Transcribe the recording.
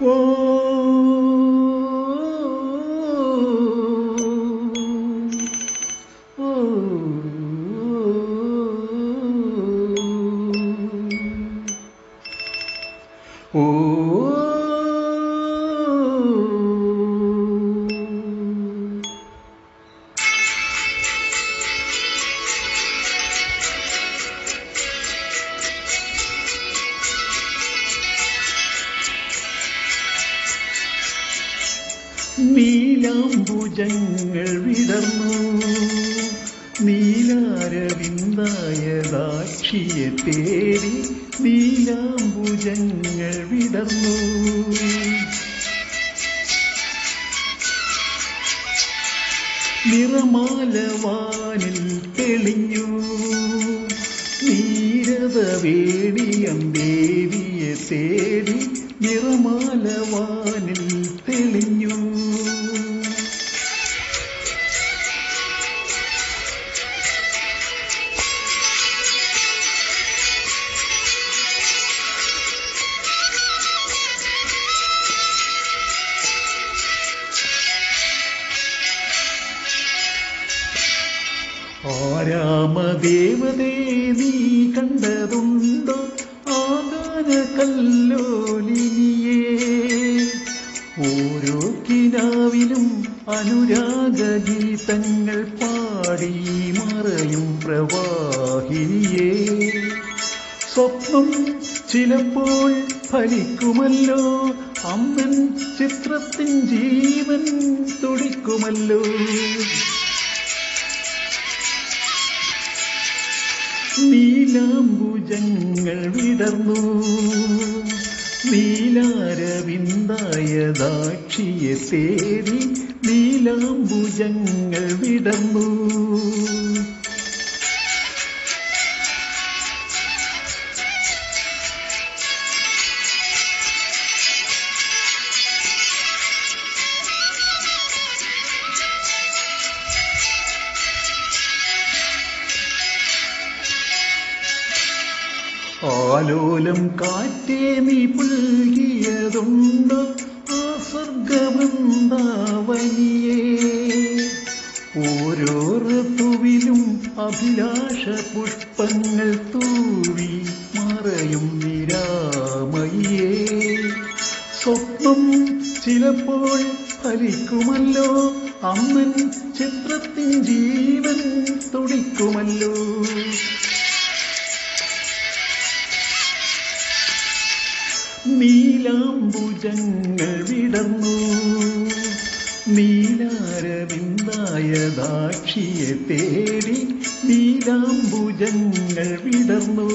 Oh. നീലാംബുജങ്ങൾ വിടർന്നു. നീലാരവിന്ദായ ദാക്ഷിയെ തേടി നീലാംബുജങ്ങൾ വിടർന്നു. നിറമാലവാനിൽ തെളിഞ്ഞു. നീരത വേടിയം ദേവിയെ തേടി നിറമാലവാനിൽ ആരാമദേവതേ നീ കണ്ടതുണ്ടോ? ആദാന കല്ലോലിനിയേ ഓരോ കിനാവിലും അനുരാഗഗീതങ്ങൾ പാടി മറയും പ്രവാഹിനിയേ. സ്വപ്നം ചിലപ്പോൾ ഫലിക്കുമല്ലോ. അമ്മൻ ചിത്രത്തിൻ ജീവൻ തുടിക്കുമല്ലോ. നീലാംബുജങ്ങൾ വിടർന്നു. നീലാരവിന്ദായ ദാക്ഷിയെ തേടി നീലാംബുജങ്ങൾ വിടർന്നു. ആലോലം കാറ്റേ നീ പുൽകിയതുണ്ട്? ആ സ്വർഗവൃന്ദാവനിയേ ഓരോ ഋതുവിലും അഭിലാഷ പുഷ്പങ്ങൾ തൂവി മറയും നിരാമയേ സ്വപ്നം ചിലപ്പോൾ ഫലിക്കുമല്ലോ അമ്മൻ ചിത്രത്തിൻ ജീവൻ തുടിക്കുമല്ലോ. നീലാംബുജങ്ങൾ വിടന്നു നീലാരവിന്ദായ ദാക്ഷിയെ തേടി നീലാംബുജങ്ങൾ വിടർന്നു.